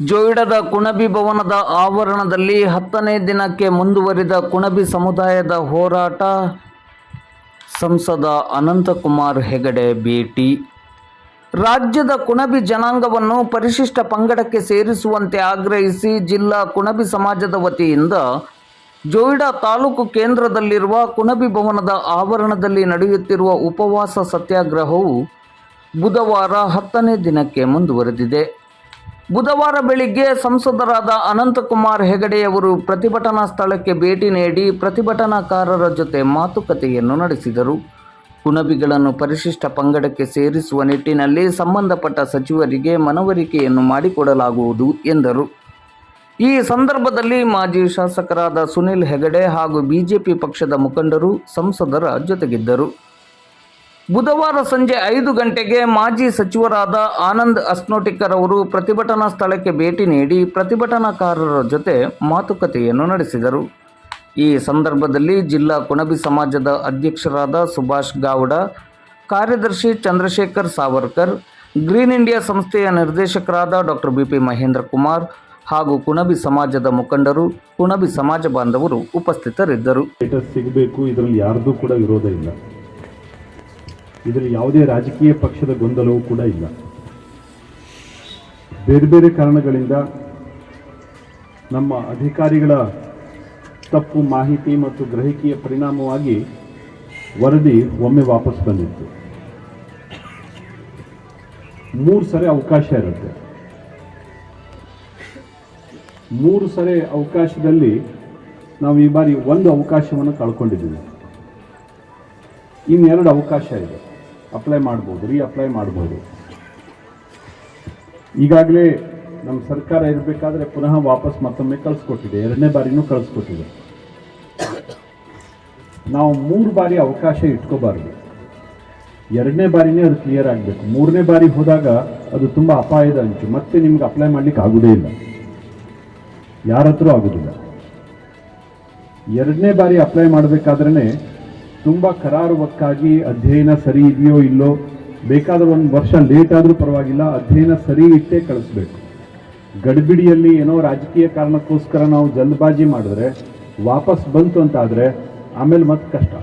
ಜೋಯಿಡದ ಕುಣಬಿ ಭವನದ ಆವರಣದಲ್ಲಿ ಹತ್ತನೇ ದಿನಕ್ಕೆ ಮುಂದುವರಿದ ಕುಣಬಿ ಸಮುದಾಯದ ಹೋರಾಟ. ಸಂಸದ ಅನಂತಕುಮಾರ್ ಹೆಗಡೆ ಭೇಟಿ. ರಾಜ್ಯದ ಕುಣಬಿ ಜನಾಂಗವನ್ನು ಪರಿಶಿಷ್ಟ ಪಂಗಡಕ್ಕೆ ಸೇರಿಸುವಂತೆ ಆಗ್ರಹಿಸಿ ಜಿಲ್ಲಾ ಕುಣಬಿ ಸಮಾಜದ ವತಿಯಿಂದ ಜೋಯಿಡಾ ತಾಲೂಕು ಕೇಂದ್ರದಲ್ಲಿರುವ ಕುಣಬಿ ಭವನದ ಆವರಣದಲ್ಲಿ ನಡೆಯುತ್ತಿರುವ ಉಪವಾಸ ಸತ್ಯಾಗ್ರಹವು ಬುಧವಾರ ಹತ್ತನೇ ದಿನಕ್ಕೆ ಮುಂದುವರೆದಿದೆ. ಬುಧವಾರ ಬೆಳಿಗ್ಗೆ ಸಂಸದರಾದ ಅನಂತಕುಮಾರ್ ಹೆಗಡೆಯವರು ಪ್ರತಿಭಟನಾ ಸ್ಥಳಕ್ಕೆ ಭೇಟಿ ನೀಡಿ ಪ್ರತಿಭಟನಾಕಾರರ ಜೊತೆ ಮಾತುಕತೆಯನ್ನು ನಡೆಸಿದರು. ಕುಣಬಿಗಳನ್ನು ಪರಿಶಿಷ್ಟ ಪಂಗಡಕ್ಕೆ ಸೇರಿಸುವ ನಿಟ್ಟಿನಲ್ಲಿ ಸಂಬಂಧಪಟ್ಟ ಸಚಿವರಿಗೆ ಮನವರಿಕೆಯನ್ನು ಮಾಡಿಕೊಡಲಾಗುವುದು ಎಂದರು. ಈ ಸಂದರ್ಭದಲ್ಲಿ ಮಾಜಿ ಶಾಸಕರಾದ ಸುನಿಲ್ ಹೆಗಡೆ ಹಾಗೂ ಬಿಜೆಪಿ ಪಕ್ಷದ ಮುಖಂಡರು ಸಂಸದರ ಜೊತೆಗಿದ್ದರು. ಬುಧವಾರ ಸಂಜೆ ಐದು ಗಂಟೆಗೆ ಮಾಜಿ ಸಚಿವರಾದ ಆನಂದ್ ಅಸ್ನೋಟಿಕರ್ ಅವರು ಪ್ರತಿಭಟನಾ ಸ್ಥಳಕ್ಕೆ ಭೇಟಿ ನೀಡಿ ಪ್ರತಿಭಟನಾಕಾರರ ಜೊತೆ ಮಾತುಕತೆಯನ್ನು ನಡೆಸಿದರು. ಈ ಸಂದರ್ಭದಲ್ಲಿ ಜಿಲ್ಲಾ ಕುಣಬಿ ಸಮಾಜದ ಅಧ್ಯಕ್ಷರಾದ ಸುಭಾಷ್ ಗಾವಡ ಕಾರ್ಯದರ್ಶಿ ಚಂದ್ರಶೇಖರ್ ಸಾವರ್ಕರ್, ಗ್ರೀನ್ ಇಂಡಿಯಾ ಸಂಸ್ಥೆಯ ನಿರ್ದೇಶಕರಾದ doctor B P Mahendra Kumar ಹಾಗೂ ಕುಣಬಿ ಸಮಾಜದ ಮುಖಂಡರು, ಕುಣಬಿ ಸಮಾಜ ಬಾಂಧವರು ಉಪಸ್ಥಿತರಿದ್ದರು. ಸಿಗಬೇಕು, ಇದರಲ್ಲಿ ಯಾರ್ದು ಕೂಡ ವಿರೋಧ ಇಲ್ಲ. ಇದರಲ್ಲಿ ಯಾವುದೇ ರಾಜಕೀಯ ಪಕ್ಷದ ಗೊಂದಲವೂ ಕೂಡ ಇಲ್ಲ. ಬೇರೆ ಬೇರೆ ಕಾರಣಗಳಿಂದ ನಮ್ಮ ಅಧಿಕಾರಿಗಳ ತಪ್ಪು ಮಾಹಿತಿ ಮತ್ತು ಗ್ರಹಿಕೆಯ ಪರಿಣಾಮವಾಗಿ ವರದಿ ಒಮ್ಮೆ ವಾಪಸ್ ಬಂದಿತ್ತು. ಮೂರು ಸರಿ ಅವಕಾಶ ಇರುತ್ತೆ. ಮೂರು ಸರಿ ಅವಕಾಶದಲ್ಲಿ ನಾವು ಈ ಬಾರಿ ಒಂದು ಅವಕಾಶವನ್ನು ಕಳ್ಕೊಂಡಿದ್ದೀವಿ ಇನ್ನೆರಡು ಅವಕಾಶ ಇದೆ. ಅಪ್ಲೈ ಮಾಡ್ಬೋದು ರೀ ಅಪ್ಲೈ ಮಾಡ್ಬೋದು. ಈಗಾಗಲೇ ನಮ್ಮ ಸರ್ಕಾರ ಇರಬೇಕಾದ್ರೆ ಪುನಃ ವಾಪಸ್ ಮತ್ತೊಮ್ಮೆ ಕಳಿಸ್ಕೊಟ್ಟಿದೆ. ಎರಡನೇ ಬಾರಿನೂ ಕಳಿಸ್ಕೊಟ್ಟಿದೆ. ನಾವು ಮೂರು ಬಾರಿ ಅವಕಾಶ ಇಟ್ಕೋಬಾರ್ದು. ಎರಡನೇ ಬಾರಿನೇ ಅದು ಕ್ಲಿಯರ್ ಆಗಬೇಕು. ಮೂರನೇ ಬಾರಿ ಹೋದಾಗ ಅದು ತುಂಬ ಅಪಾಯದ ಅಂಚು. ಮತ್ತೆ ನಿಮ್ಗೆ ಅಪ್ಲೈ ಮಾಡ್ಲಿಕ್ಕೆ ಆಗೋದೇ ಇಲ್ಲ. ಯಾರ ಆಗುದಿಲ್ಲ. ಎರಡನೇ ಬಾರಿ ಅಪ್ಲೈ ಮಾಡಬೇಕಾದ್ರೆ ತುಂಬ ಕರಾರುವಕ್ಕಾಗಿ ಅಧ್ಯಯನ ಸರಿ ಇದೆಯೋ ಇಲ್ಲೋ ಬೇಕಾದ್ರೆ ಒಂದು ವರ್ಷ ಲೇಟ್ ಆದರೂ ಪರವಾಗಿಲ್ಲ, ಅಧ್ಯಯನ ಸರಿ ಇಟ್ಟೇ ಕಳಿಸ್ಬೇಕು. ಗಡಿಬಿಡಿಯಲ್ಲಿ ಏನೋ ರಾಜಕೀಯ ಕಾರಣಕ್ಕೋಸ್ಕರ ನಾವು ಜಲ್ದಬಾಜಿ ಮಾಡಿದ್ರೆ, ವಾಪಸ್ ಬಂತು ಅಂತಾದರೆ ಆಮೇಲೆ ಮತ್ತೆ ಕಷ್ಟ.